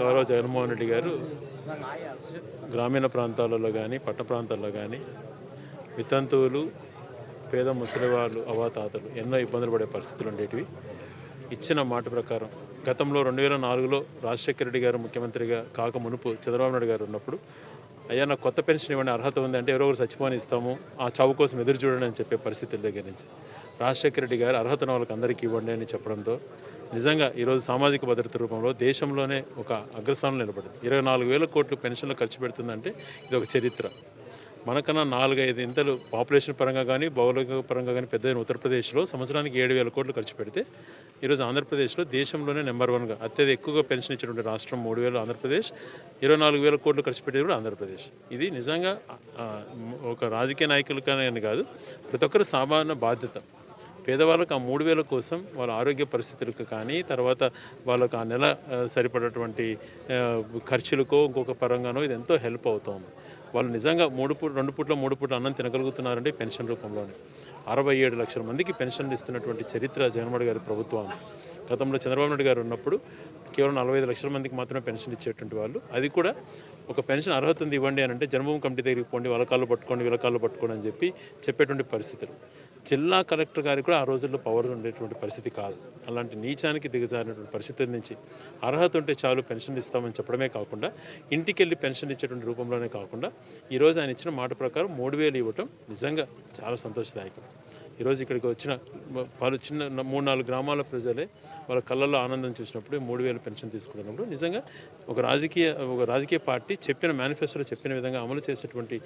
గౌరవ జగన్మోహన్ రెడ్డి గారు గ్రామీణ ప్రాంతాలలో కానీ పట్టణ ప్రాంతాల్లో కానీ వితంతువులు పేద ముసలి వాళ్ళు అవాతాతలు ఎన్నో ఇబ్బందులు పడే పరిస్థితులు ఉండేటివి. ఇచ్చిన మాట ప్రకారం గతంలో రెండు వేల నాలుగులో రాజశేఖర రెడ్డి గారు ముఖ్యమంత్రిగా కాక మునుపు చంద్రబాబు నాయుడు గారు ఉన్నప్పుడు అయ్యా నాకు కొత్త పెన్షన్ ఇవ్వండి అర్హత ఉంది అంటే ఎవరో ఒకరు చచ్చిపోని ఇస్తాము ఆ చావు కోసం ఎదురు చూడండి అని చెప్పే పరిస్థితుల దగ్గర నుంచి రాజశేఖర రెడ్డి గారు అర్హత ఉన్న వాళ్ళకి అందరికీ ఇవ్వండి అని చెప్పడంతో నిజంగా ఈరోజు సామాజిక భద్రత రూపంలో దేశంలోనే ఒక అగ్రస్థానం నిలబడింది. ఇరవై నాలుగు వేల కోట్లు పెన్షన్లు ఖర్చు పెడుతుందంటే ఇది ఒక చరిత్ర. మనకన్నా నాలుగైదు ఇంతలు పాపులేషన్ పరంగా కానీ భౌగోళిక పరంగా కానీ పెద్ద ఉత్తరప్రదేశ్లో సంవత్సరానికి ఏడు వేల కోట్లు ఖర్చు పెడితే ఈరోజు ఆంధ్రప్రదేశ్లో దేశంలోనే నెంబర్ వన్గా అత్యధిక ఎక్కువగా పెన్షన్ ఇచ్చినటువంటి రాష్ట్రం మూడు వేలు ఆంధ్రప్రదేశ్ ఇరవై నాలుగు వేల కోట్లు ఖర్చు పెట్టేది కూడా ఆంధ్రప్రదేశ్. ఇది నిజంగా ఒక రాజకీయ నాయకులకనే అని కాదు ప్రతి ఒక్కరు సామాన్య బాధ్యత. పేదవాళ్ళకు ఆ మూడు వేల కోసం వాళ్ళ ఆరోగ్య పరిస్థితులకు కానీ తర్వాత వాళ్ళకు ఆ నెల సరిపడేటువంటి ఖర్చులకో ఇంకొక పరంగానో ఇది ఎంతో హెల్ప్ అవుతుంది. వాళ్ళు నిజంగా మూడు పూట రెండు పూట్ల మూడు పూట అన్నం తినగలుగుతున్నారంటే పెన్షన్ రూపంలోనే. అరవై ఏడు లక్షల మందికి పెన్షన్లు ఇస్తున్నటువంటి చరిత్ర జగన్మోహన్ గారి ప్రభుత్వం. గతంలో చంద్రబాబు నాయుడు గారు ఉన్నప్పుడు కేవలం నలభై ఐదు లక్షల మందికి మాత్రమే పెన్షన్ ఇచ్చేటువంటి వాళ్ళు. అది కూడా ఒక పెన్షన్ అర్హత ఉంది ఇవ్వండి అని అంటే జన్మభూమి కమిటీ దగ్గరికి పోండి వాళ్ళ కాళ్ళు పట్టుకోండి వీళ్ళ కాళ్ళు పట్టుకోండి అని చెప్పి చెప్పేటువంటి పరిస్థితులు. జిల్లా కలెక్టర్ గారికి కూడా ఆ రోజుల్లో పవర్ ఉండేటువంటి పరిస్థితి కాదు. అలాంటి నీచానికి దిగజారినటువంటి పరిస్థితుల నుంచి అర్హత ఉంటే చాలు పెన్షన్ ఇస్తామని చెప్పడమే కాకుండా ఇంటికి వెళ్ళి పెన్షన్ ఇచ్చేటువంటి రూపంలోనే కాకుండా ఈరోజు ఆయన ఇచ్చిన మాట ప్రకారం మూడు వేలు ఇవ్వటం నిజంగా చాలా సంతోషదాయకం. ఈరోజు ఇక్కడికి వచ్చిన పలు చిన్న మూడు నాలుగు గ్రామాల ప్రజలే వాళ్ళ కళ్ళల్లో ఆనందం చూసినప్పుడు మూడు వేలు పెన్షన్ తీసుకున్నప్పుడు నిజంగా ఒక రాజకీయ ఒక రాజకీయ పార్టీ చెప్పిన మేనిఫెస్టోలో చెప్పిన విధంగా అమలు చేసేటువంటి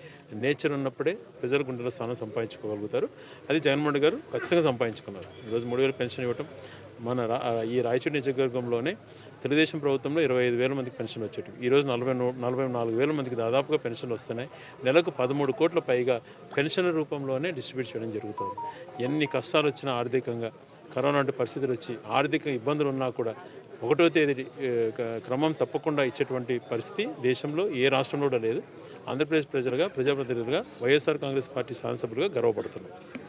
నేచర్ ఉన్నప్పుడే ప్రజల గుండెలో స్థానం సంపాదించుకోగలుగుతారు. అది జగన్మోహన్ గారు ఖచ్చితంగా సంపాదించుకున్నారు. ఈరోజు మూడు వేలు పెన్షన్ ఇవ్వటం మన రా ఈ రాయచూడి నియోజకవర్గంలోనే తెలుగుదేశం ప్రభుత్వంలో ఇరవై ఐదు వేల మందికి పెన్షన్ వచ్చేవి ఈరోజు నలభై నూ- నలభై నాలుగు వేల మందికి దాదాపుగా పెన్షన్లు వస్తున్నాయి. నెలకు పదమూడు కోట్ల పైగా పెన్షన్ రూపంలోనే డిస్ట్రిబ్యూట్ చేయడం జరుగుతుంది. ఎన్ని కష్టాలు వచ్చినా ఆర్థికంగా కరోనా వంటి పరిస్థితులు వచ్చి ఆర్థిక ఇబ్బందులు ఉన్నా కూడా ఒకటో తేదీ క- క్రమం తప్పకుండా ఇచ్చేటువంటి పరిస్థితి దేశంలో ఏ రాష్ట్రంలో కూడా లేదు. ఆంధ్రప్రదేశ్ ప్రజలుగా ప్రజాప్రతినిధులుగా వైఎస్ఆర్ కాంగ్రెస్ పార్టీ శాసనసభ్యులుగా గర్వపడుతున్నాం.